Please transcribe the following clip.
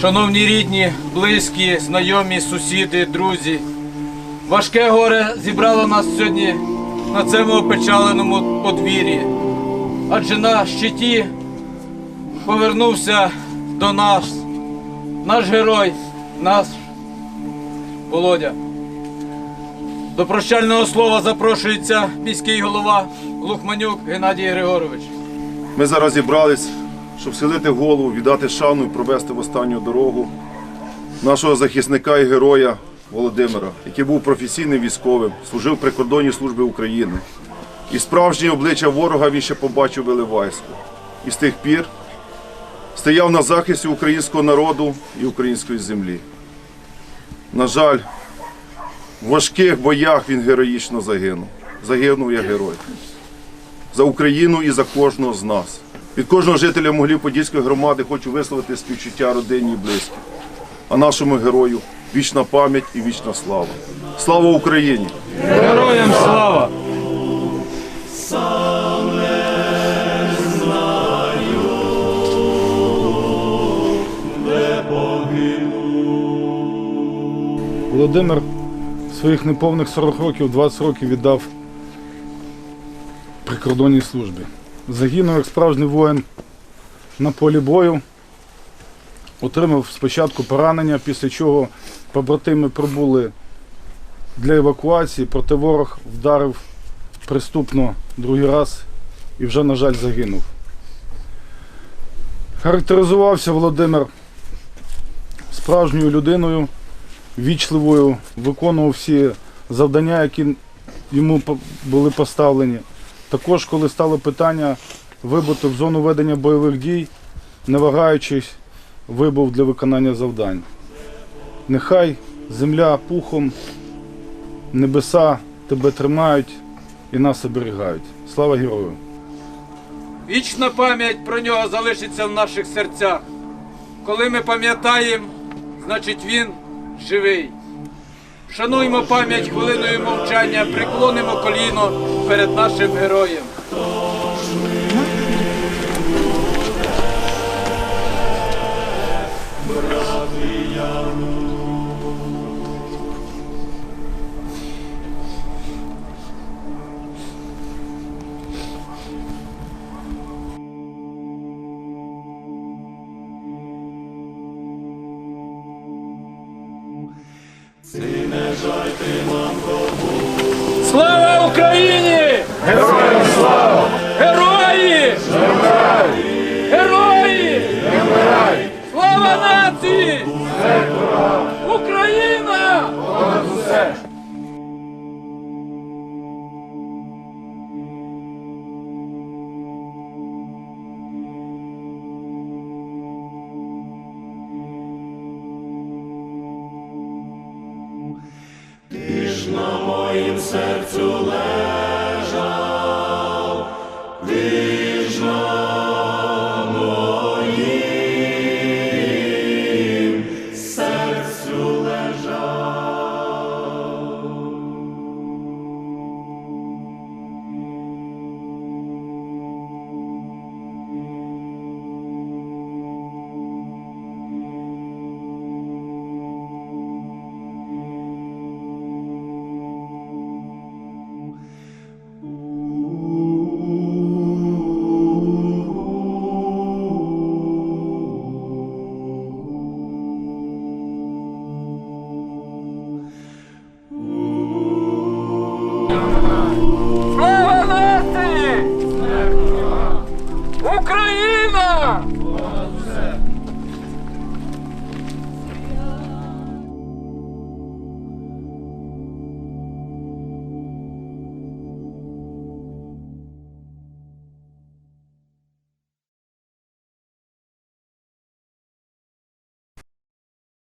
Шановні рідні, близькі, знайомі, сусіди, друзі. Важке горе зібрало нас сьогодні на цьому опечаленому подвір'ї. Адже на щиті повернувся до нас наш герой, наш Володя. До прощального слова запрошується міський голова Лухманюк Геннадій Григорович. Ми зараз зібрались, щоб схилити голову, віддати шану і провести в останню дорогу нашого захисника і героя Володимира, який був професійним військовим, служив при кордоні служби України. І справжнє обличчя ворога він ще побачив в Іловайську. І з тих пір стояв на захисті українського народу і української землі. На жаль, в важких боях він героїчно загинув. Загинув як герой за Україну і за кожного з нас. Від кожного жителя Могилів-Подільської громади хочу висловити співчуття родині і близьким. А нашому герою вічна пам'ять і вічна слава. Слава Україні! Героям слава! Володимир своїх неповних 40 років, 20 років віддав прикордонній службі. Загинув як справжній воїн на полі бою, отримав спочатку поранення, після чого побратими прибули для евакуації, проте ворог вдарив приступно другий раз і вже, на жаль, загинув. Характеризувався Володимир справжньою людиною вічливою, виконував всі завдання, які йому були поставлені. Також, коли стало питання вибути в зону ведення бойових дій, не вагаючись, вибув для виконання завдань. Нехай земля пухом, небеса тебе тримають і нас оберігають. Слава герою! Вічна пам'ять про нього залишиться в наших серцях. Коли ми пам'ятаємо, значить він живий. Шануймо пам'ять хвилиною мовчання, приклонимо коліно перед нашим героєм. Слава Україні! Героям слава! Герої! Герої! Слава нації! Україна! Моїм серцю лежить.